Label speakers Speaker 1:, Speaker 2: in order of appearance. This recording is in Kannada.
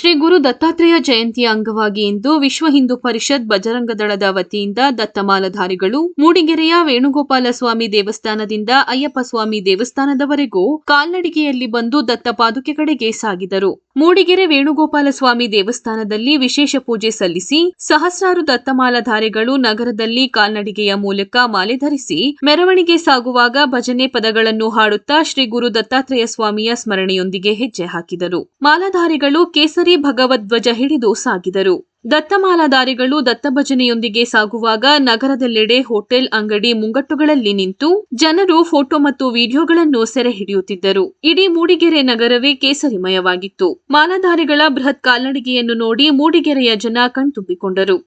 Speaker 1: ಶ್ರೀ ಗುರು ದತ್ತಾತ್ರೇಯ ಜಯಂತಿಯ ಅಂಗವಾಗಿ ಇಂದು ವಿಶ್ವ ಹಿಂದೂ ಪರಿಷತ್ ಬಜರಂಗದಳದ ವತಿಯಿಂದ ದತ್ತಮಾಲಧಾರಿಗಳು ಮೂಡಿಗೆರೆಯ ವೇಣುಗೋಪಾಲ ಸ್ವಾಮಿ ದೇವಸ್ಥಾನದಿಂದ ಅಯ್ಯಪ್ಪ ಸ್ವಾಮಿ ದೇವಸ್ಥಾನದವರೆಗೂ ಕಾಲ್ನಡಿಗೆಯಲ್ಲಿ ಬಂದು ದತ್ತ ಪಾದುಕೆ ಕಡೆಗೆ ಸಾಗಿದರು. ಮೂಡಿಗೆರೆ ವೇಣುಗೋಪಾಲ ಸ್ವಾಮಿ ದೇವಸ್ಥಾನದಲ್ಲಿ ವಿಶೇಷ ಪೂಜೆ ಸಲ್ಲಿಸಿ ಸಹಸ್ರಾರು ದತ್ತಮಾಲಧಾರಿಗಳು ನಗರದಲ್ಲಿ ಕಾಲ್ನಡಿಗೆಯ ಮೂಲಕ ಮಾಲೆ ಧರಿಸಿ ಮೆರವಣಿಗೆ ಸಾಗುವಾಗ ಭಜನೆ ಪದಗಳನ್ನು ಹಾಡುತ್ತಾ ಶ್ರೀ ಗುರು ದತ್ತಾತ್ರೇಯ ಸ್ವಾಮಿಯ ಸ್ಮರಣೆಯೊಂದಿಗೆ ಹೆಜ್ಜೆ ಹಾಕಿದರು. ಮಾಲಾಧಾರಿಗಳು ಕೇಸರಿ ಭಗವದ್ವಜ ಹಿಡಿದು ಸಾಗಿದರು. ದತ್ತಮಾಲಾಧಾರಿಗಳು ದತ್ತಭಜನೆಯೊಂದಿಗೆ ಸಾಗುವಾಗ ನಗರದೆಲ್ಲೆಡೆ ಹೋಟೆಲ್ ಅಂಗಡಿ ಮುಂಗಟ್ಟುಗಳಲ್ಲಿ ನಿಂತು ಜನರು ಫೋಟೋ ಮತ್ತು ವಿಡಿಯೋಗಳನ್ನು ಸೆರೆ ಹಿಡಿಯುತ್ತಿದ್ದರು. ಇಡೀ ಮೂಡಿಗೆರೆ ನಗರವೇ ಕೇಸರಿಮಯವಾಗಿತ್ತು. ಮಾಲಾಧಾರಿಗಳ ಬೃಹತ್ ಕಾಲ್ನಡಿಗೆಯನ್ನು ನೋಡಿ ಮೂಡಿಗೆರೆಯ ಜನ ಕಣ್ತುಂಬಿಕೊಂಡರು.